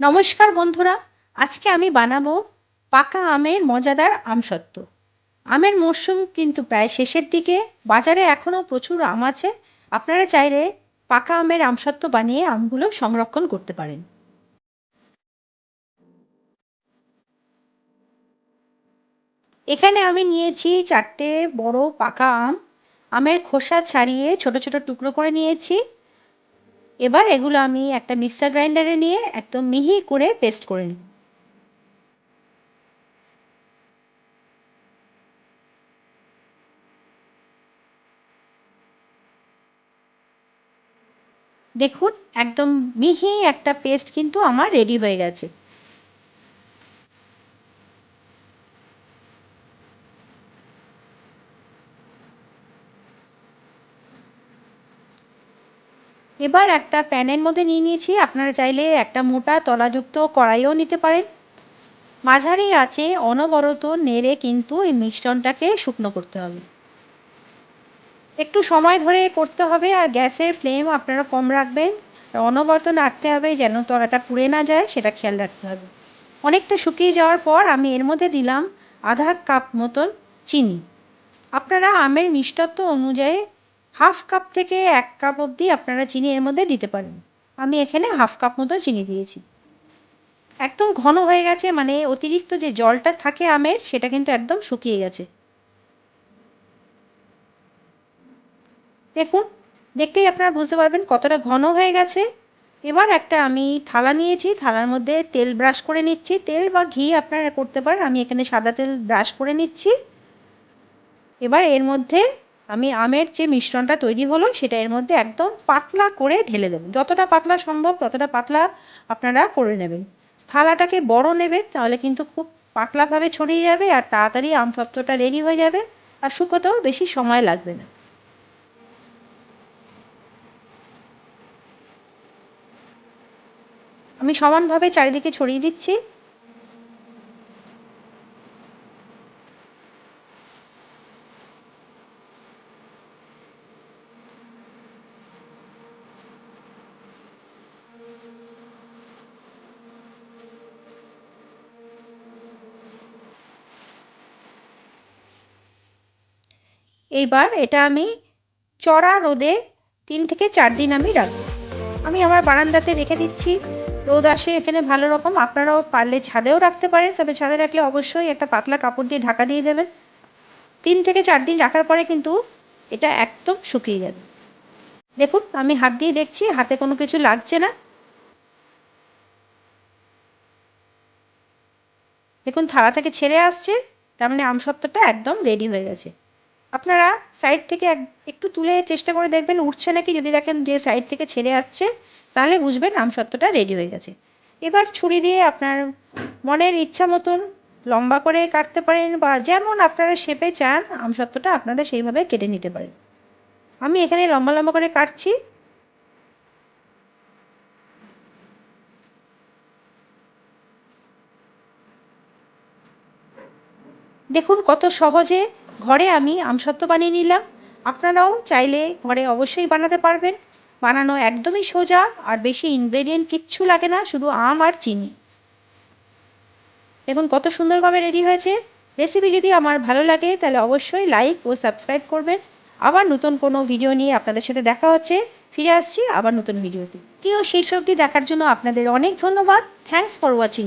নমস্কার বন্ধুরা, আজকে আমি বানাবো পাকা আমের মজাদার আমসত্ত্ব। আমের মরশুম কিন্তু প্রায় শেষের দিকে, বাজারে এখনও প্রচুর আম আছে, আপনারা চাইলে পাকা আমের আমসত্ত্ব বানিয়ে আমগুলো সংরক্ষণ করতে পারেন। এখানে আমি নিয়েছি চারটে বড় পাকা আম, আমের খোসা ছাড়িয়ে ছোট ছোট টুকরো করে নিয়েছি। এবার এগুলো আমি একটা মিক্সার গ্রাইন্ডারে নিয়ে একদম মিহি করে পেস্ট করে নিই। দেখুন, একদম মিহি একটা পেস্ট কিন্তু আমার রেডি হয়ে গেছে। এবার একটা প্যানের মধ্যে নিয়ে নিয়েছি। আপনারা চাইলে একটা মোটা তলাযুক্ত কড়াইও নিতে পারেন। মাঝারি আছে, অনবরত নেড়ে কিন্তু এই মিশ্রণটাকে শুকনো করতে হবে। একটু সময় ধরে করতে হবে আর গ্যাসের ফ্লেম আপনারা কম রাখবেন। অনবরত নাড়তে হবে যেন তলাটা পুড়ে না যায়, সেটা খেয়াল রাখতে হবে। অনেকটা শুকিয়ে যাওয়ার পর আমি এর মধ্যে দিলাম আধা কাপ মতন চিনি। আপনারা আমের মিষ্টত্ব অনুযায়ী হাফ কাপ থেকে এক কাপ অবধি আপনারা চিনি এর মধ্যে দিতে পারেন। আমি এখানে হাফ কাপ মতো চিনি দিয়েছি। একদম ঘন হয়ে গেছে মানে অতিরিক্ত যে জলটা থাকে আমের, সেটা কিন্তু একদম শুকিয়ে গেছে। দেখুন দেখতেই আপনারা বুঝতে পারবেন কতটা ঘন হয়ে গেছে। এবার একটা আমি থালা নিয়েছি, থালার মধ্যে তেল ব্রাশ করে নিচ্ছি। তেল বা ঘি আপনারা করতে পারেন, আমি এখানে সাদা তেল ব্রাশ করে নিচ্ছি। এবার এর মধ্যে আমি আমের যে মিশ্রণটা তৈরি হলো, সেটা এর মধ্যে একদম পাতলা করে ঢেলে দেবেন যতটা পাতলা সম্ভব, ততটা পাতলা আপনারা করে নেবেন। থালাটাকে বড় নেবেন তাহলে কিন্তু খুব পাতলাভাবে ছড়িয়ে যাবে আর তাড়াতাড়ি আম রেডি হয়ে যাবে আর শুকোতেও বেশি সময় লাগবে না। আমি সমানভাবে চারিদিকে ছড়িয়ে দিচ্ছি। এইবার এটা আমি চড়া রোদে তিন থেকে চার দিন আমি রাখব। আমি আমার বারান্দাতে রেখে দিচ্ছি। রোদ আসে, এখানে ভালো রকম। আপনারাও পারলে ছাদেও রাখতে পারেন, তবে ছাদে রাখলে অবশ্যই একটা পাতলা কাপড় দিয়ে ঢাকা দিয়ে দেবেন। তিন থেকে চার দিন রাখার পরে কিন্তু এটা একদম শুকিয়ে যাবে। দেখুন, আমি হাত দিয়ে দেখছি, হাতে কোনো কিছু লাগছে না। দেখুন, থালা থেকে ছেড়ে আসছে, তার মানে আমসত্ত্বটা একদম রেডি হয়ে গেছে। আপনারা সাইড থেকে এক, একটু তুলে চেষ্টা করে দেখবেন, উঠছে নাকি? যদি দেখেন যে সাইড থেকে ছেড়ে আসছে, তাহলে বুঝবেন আমসত্ত্বটা রেডি হয়ে গেছে। এবার ছুরি দিয়ে আপনার মনের ইচ্ছা মতন লম্বা করে কাটতে পারেন বা যেমন আপনারা শেপে চান, আমসত্ত্বটা আপনারা সেইভাবে কেটে নিতে পারেন। আমি এখানে লম্বা লম্বা করে কাটছি। দেখুন কত সহজে ঘরে আমি আমসত্ত্ব বানিয়ে নিলাম। আপনারাও চাইলে ঘরে অবশ্যই বানাতে পারবেন। বানানো একদমই সোজা আর বেশি ইনগ্রেডিয়েন্ট কিচ্ছু লাগে না, শুধু আম আর চিনি। দেখুন কত সুন্দরভাবে রেডি হয়েছে। রেসিপি যদি আমার ভালো লাগে, তাহলে অবশ্যই লাইক ও সাবস্ক্রাইব করবেন। আবার নতুন কোনো ভিডিও নিয়ে আপনাদের সাথে দেখা হচ্ছে। ফিরে আসছি আবার নতুন ভিডিওতে কেউ সেই সবটি দেখার জন্য আপনাদের অনেক ধন্যবাদ। Thanks for watching